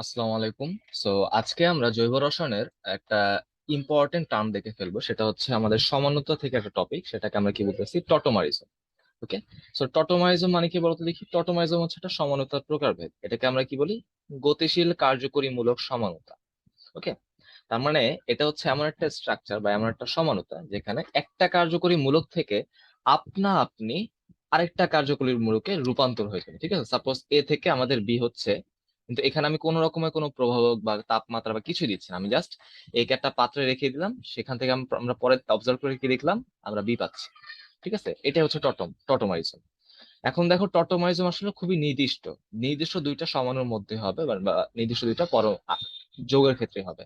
আসসালামু আলাইকুম। সো আজকে আমরা জৈব রসায়নের একটা ইম্পর্টেন্ট টার্ম দেখে ফেলব। সেটা হচ্ছে আমাদের সমানতা থেকে একটা টপিক সেটাকে আমরা কি বলতেছি? টটোমারিজম ওকে সো টটোমারিজম মানে কি বলতো দেখি? টটোমারিজম হচ্ছে একটা সমানতার প্রকারভেদ। এটাকে আমরা কি বলি? গতিশীল, কার্যকরীমূলক সমানতা ওকে তার মানে এটা হচ্ছে এমন একটা স্ট্রাকচার বা এমন একটা সমানতা যেখানে একটা কার্যকরী মূলক থেকে আপনা আপনি আরেকটা কার্যকরী মূলকে রূপান্তর হয়ে যাবে ঠিক আছে? সাপোজ এ থেকে আমাদের বি হচ্ছে কিন্তু এখানে আমি কোনো রকমের কোনো প্রভাবক বা তাপমাত্রা বা কিছু দিচ্ছি না। আমি জাস্ট একে একটা পাত্রে রেখে দিলাম। সেখান থেকে আমরা পরে অবজার্ভ করে কি দেখলাম? আমরা বি পাচ্ছি। ঠিক আছে? এটা হচ্ছে টটম টটোমারিজম এখন দেখো টটোমারিজম আসলে খুবই নির্দিষ্ট। নির্দিষ্ট দুইটা সমানের মধ্যে হবে বা বা নির্দিষ্ট দুইটা পর যোগের ক্ষেত্রে হবে।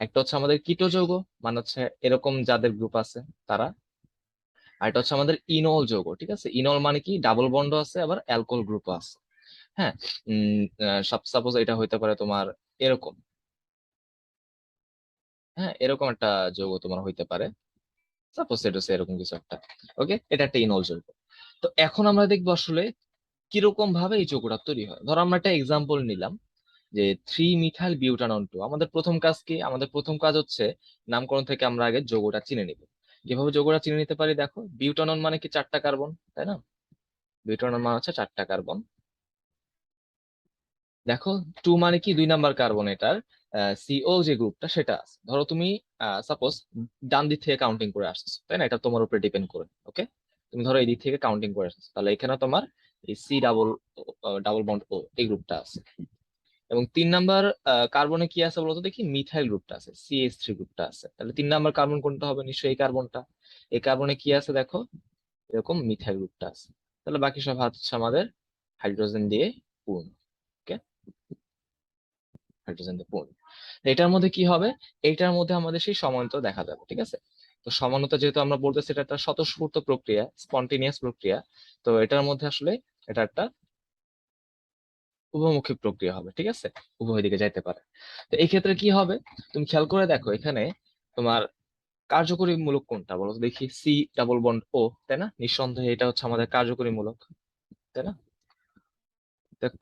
একটা হচ্ছে আমাদের কিটো যৌগ মানে হচ্ছে এরকম যাদের গ্রুপ আছে তারা। আর এটা হচ্ছে আমাদের ইনল যৌগ, ঠিক আছে? ইনল মানে কি? ডাবল বন্ড আছে, আবার অ্যালকোহল গ্রুপও আছে। হ্যাঁ সাপোজ এটা হইতে পারে তোমার এরকম। হ্যাঁ এরকম একটা যৌগ তোমার হইতে পারে। সাপোজ এটা এরকম কিছু একটা ওকে এটা একটা ইনল যৌগ। তো এখন আমরা দেখব আসলে কীরকম ভাবে এই যৌগটা তৈরি হয়। ধরো আমরা একটা এক্সাম্পল নিলাম যে থ্রি মিথাইল বিউটানন টু আমাদের প্রথম কাজ কি? আমাদের প্রথম কাজ হচ্ছে নামকরণ থেকে আমরা আগে যৌগটা চিনে নিব। যেভাবে যৌগটা চিনে নিতে পারি দেখো? বিউটানন মানে কি চারটা কার্বন তাই না? বিউটানন মানে হচ্ছে চারটা কার্বন দেখো টু মানে কি? দুই নাম্বার কার্বন এটার সিও যে গ্রুপটা সেটা আছে। ধরো তুমি সাপোজ ডান দিক থেকে কাউন্টিং করে আসছো, তাই না? এটা তোমার উপরে ডিপেন্ড করে ওকে তুমি ধরো এই দিক থেকে কাউন্টিং করে আসছো, তাহলে এখানে তোমার এই সি ডাবল ডাবল বন্ড ও এই গ্রুপটা আছে। এবং তিন নাম্বার কার্বনে কি আছে বলতো? দেখি মিথাইল গ্রুপটা আছে সিএস থ্রি গ্রুপটা আছে। তাহলে তিন নাম্বার কার্বন কোনটা হবে? নিশ্চয়ই এই কার্বনটা এই কার্বনে কি আছে দেখো? এরকম মিথাইল গ্রুপটা আছে। তাহলে বাকি সব হচ্ছে আমাদের হাইড্রোজেন দিয়ে পূর্ণ। হাইড্রোজেন দিয়ে পূর্ণ এটার মধ্যে কি হবে? এইটার মধ্যে আমাদের সেই সমানতা দেখা যাবে, ঠিক আছে? তো সমানতা যেহেতু আমরা বলতেছি, এটা একটা স্বতঃস্ফূর্ত প্রক্রিয়া স্পন্টেনিয়াস প্রক্রিয়া। তো এটার মধ্যে আসলে এটা একটা উভমুখী প্রক্রিয়া হবে, ঠিক আছে? উভয় দিকে যাইতে পারে। তো এই ক্ষেত্রে কি হবে? তুমি খেয়াল করে দেখো, এখানে তোমার কার্যকরী মূলক কোনটা? বলো দেখি সি ডাবল বন্ড ও তাই না? নিঃসন্দেহে এটা হচ্ছে আমাদের কার্যকরী মূলক তাই না?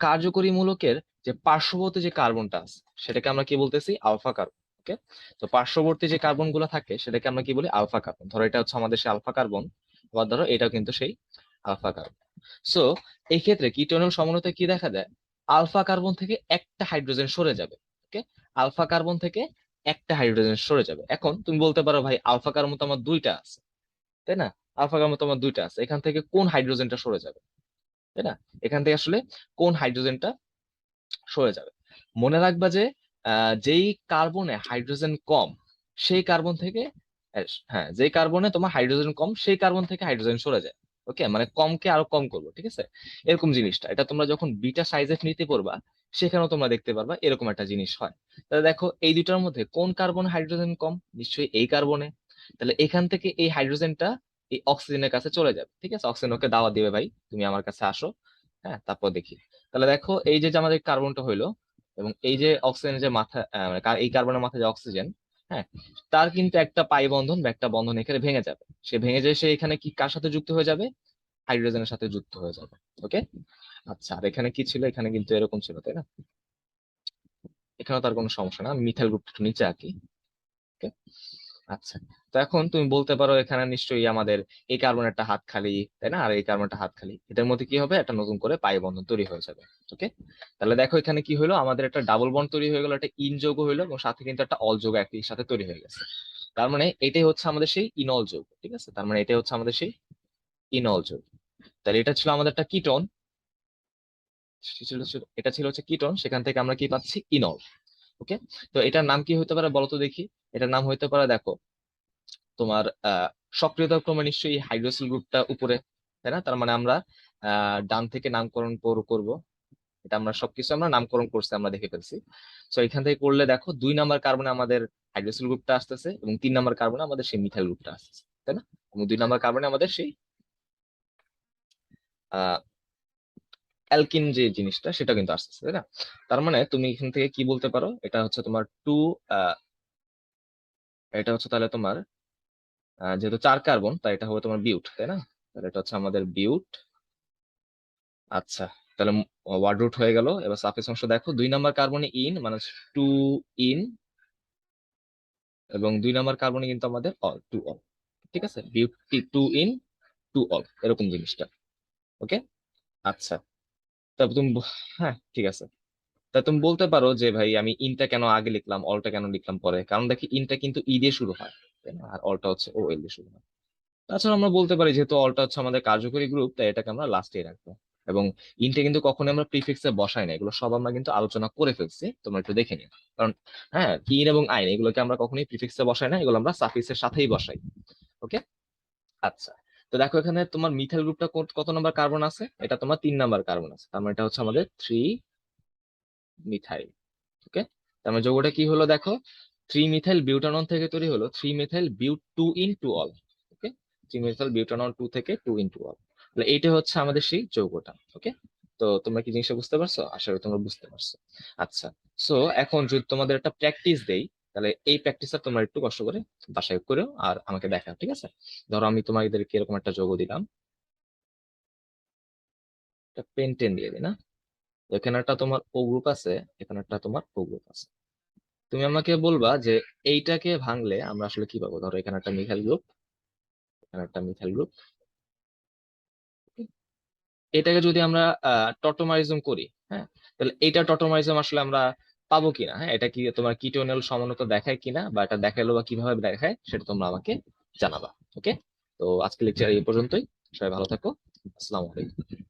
কার্যকরী মূলকের যে পার্শ্ববর্তী যে কার্বনটা আছে, সেটাকে আমরা কি বলতেছি? Alpha carbon, okay? তো পার্শ্ববর্তী যে কার্বনগুলো থাকে, সেটাকে আমরা কি বলি? Alpha carbon. ধরো এটা হচ্ছে আমাদের সেই আলফা কার্বন, আবার ধরো এটাও কিন্তু সেই আলফা কার্বন। সো এই ক্ষেত্রে কিটোনের সমানতা কি দেখা যায়? আলফা কার্বন থেকে একটা হাইড্রোজেন সরে যাবে, ওকে? আলফা কার্বন থেকে একটা হাইড্রোজেন সরে যাবে। এখন তুমি বলতে পারো, ভাই, আলফা কার্বন তো আমার দুইটা আছে। তাই না? আলফা কার্বন তো আমার দুইটা আছে। এখান থেকে কোন হাইড্রোজেনটা সরে যাবে? তাই না? এখান থেকে আসলে কোন হাইড্রোজেনটা সরে যাবে? মনে রাখবা যে যেই কার্বনে হাইড্রোজেন কম, সেই কার্বন থেকে হ্যাঁ যেই কার্বনে তোমার হাইড্রোজেন কম, সেই কার্বন থেকে হাইড্রোজেন সরে যায়। ওকে মানে কমকে আরও কম করব, ঠিক আছে? এরকম জিনিসটা। এটা তোমরা যখন বিটা সাইজের নিতে পড়বা, সেখানেও তোমরা দেখতে পারবা এরকম একটা জিনিস হয়। তাহলে দেখো, এই দুটার মধ্যে কোন কার্বন হাইড্রোজেন কম? নিশ্চয়ই এই কার্বনে তাহলে এখান থেকে এই হাইড্রোজেনটা এই অক্সিজেনের কাছে চলে যাবে, ঠিক আছে? অক্সিজেন ওকে দাওয়া দিবে ভাই, তুমি আমার কাছে আসো হ্যাঁ? তারপর দেখি। তাহলে দেখো, এই যে যে আমাদের কার্বনটা হইল এবং এই যে অক্সিজেন যে মাথা মানে এই কার্বনের মাথায় যে অক্সিজেন হ্যাঁ? তার কিন্তু একটা পাই বন্ধন বা একটা বন্ধন এখানে ভেঙে যাবে। সে ভেঙে যায় সে এখানে কি, কার সাথে যুক্ত হয়ে যাবে? হাইড্রোজেনের সাথে যুক্ত হয়ে যাবে ওকে আচ্ছা আর এখানে কি ছিল? এখানে কিন্তু এরকম ছিল, তাই না? এখানে তার কোনো সমস্যা না, মিথাইল গ্রুপটা একটু নিচে আঁকি ওকে আচ্ছা। তো এখন তুমি বলতে পারো এখানে নিশ্চয়ই আমাদের এই কার্বনেরটা হাত খালি, তাই না? আর এই কার্বনটা হাত খালি। এটার মধ্যে কি হবে? একটা নতুন করে পাই বন্ধন তৈরি হয়ে যাবে ওকে তাহলে দেখো এখানে কি হলো আমাদের একটা ডাবল বন্ড তৈরি হয়ে গেল, একটা ইন যৌগ হইল এবং সাথে কিন্তু একটা অল যৌগ একই সাথে তৈরি হয়ে গেছে। তার মানে এটাই হচ্ছে আমাদের সেই ইনল যৌগ, ঠিক আছে? তার মানে এটাই হচ্ছে আমাদের সেই ইনল যৌগ। তাহলে এটা ছিল আমাদের একটা কিটন এটা ছিল হচ্ছে কিটন সেখান থেকে আমরা কি পাচ্ছি? ইনল ওকে তো এটার নাম কি হতে পারে বলতো দেখি? এটার নাম হইতে পারে দেখো, তোমার সক্রিয়তা ক্রমে নিশ্চয়ই হাইড্রোসিল গ্রুপটা উপরে, তাই না? তার মানে আমরা ডান থেকে নামকরণ করব এটা আমরা সবকিছু আমরা নামকরণ করছি, আমরা দেখে ফেলছি। তো এখান থেকে করলে দেখো, দুই নাম্বার কার্বনে আমাদের হাইড্রোসিল গ্রুপটা আসতেছে এবং তিন নাম্বার কার্বনে আমাদের সেই মিথাইল গ্রুপটা আসতেছে, তাই না? এবং দুই নাম্বার কার্বনে আমাদের সেই আহ অ্যালকিন যে জিনিসটা, সেটা কিন্তু আসতেছে, তাই না? তার মানে তুমি এখান থেকে কি বলতে পারো? এটা হচ্ছে তোমার টু এটা হচ্ছে তাহলে তোমার যেহেতু চার কার্বন তাই এটা হবে তোমার বিউট, তাই না? তাহলে এটা হচ্ছে আমাদের বিউট। আচ্ছা তাহলে ওয়ার্ড রুট হয়ে গেল। এবার সাফিক্স অংশ দেখো, দুই নাম্বার কার্বনে ইন মানে টু ইন এবং দুই নাম্বার কার্বনে কিন্তু আমাদের অল টু অল ঠিক আছে? বিউটি টু ইন টু অল এরকম জিনিসটা ওকে আচ্ছা তারপর তুমি হ্যাঁ ঠিক আছে। তা তুমি বলতে পারো যে ভাই আমি ইনটা কেন আগে লিখলাম, অলটা কেন লিখলাম পরে? কারণ দেখি ইনটা কিন্তু ই দিয়ে শুরু হয় আর অলটা হচ্ছে ও, এল দিয়ে শুরু হয়। তাছাড়া আমরা বলতে পারি যেহেতু অলটা হচ্ছে আমাদের কার্যকরী গ্রুপ, তাই এটাকে আমরা লাস্টে রাখব। এবং ইনটা কিন্তু কখনোই আমরা প্রিফিক্সে বসাই না, এগুলো সব আমরা কিন্তু আলোচনা করে ফেলছি, তোমরা একটু দেখে নিও। কারণ হ্যাঁ ইন এবং আইন এগুলোকে আমরা কখনোই প্রিফিক্সে বসাই না, এগুলো আমরা সাফিক্সের সাথেই বসাই ওকে আচ্ছা। তো দেখো এখানে তোমার মিথাইল গ্রুপটা কত নাম্বার কার্বন আছে? এটা তোমার তিন নাম্বার কার্বন আছে। তার মানে এটা হচ্ছে আমাদের থ্রি মিথাইল ওকে তার মানে যৌগটা কি হলো দেখো? থ্রি মিথাইল বিউটানন থেকে তৈরি হলো। Three methyl but two ene two ol okay three methyl butanone two থেকে টু ইন টু অল তাহলে এইটা হচ্ছে আমাদের সেই যৌগটা ওকে তো তোমরা কি জিনিসটা বুঝতে পারছ? আশা করি তোমরা বুঝতে পারছ। আচ্ছা সো এখন যদি তোমাদের একটা প্র্যাকটিস দেই তাহলে এই প্র্যাকটিসটা তোমরা একটু কষ্ট করে বাসায় করো আর আমাকে দেখাও, ঠিক আছে? ধরো আমি তোমাদেরকে এরকম একটা যৌগ দিলাম। একটা পেন্টেন দিয়ে দিই, না? এখানে একটা তোমার ও গ্রুপ আছে, এখানে একটা তোমার ও গ্রুপ আছে। তুমি আমাকে বলবা যে এইটাকে ভাঙলে আমরা আসলে কি পাবো? ধরো এখানে একটা মিথাইল গ্রুপ এখানে একটা মিথাইল গ্রুপ এটাকে যদি আমরা টটোমারিজম করি হ্যাঁ? তাহলে এইটা টটোমারিজম আসলে আমরা পাবো কিনা? হ্যাঁ এটা কি তোমার কিটোনেল সমানতা দেখায় কিনা বা এটা দেখাল বা কীভাবে দেখায় সেটা তোমরা আমাকে জানাবা ওকে তো আজকে লেকচার এই পর্যন্তই, সবাই ভালো থাকো, আসসালামু আলাইকুম।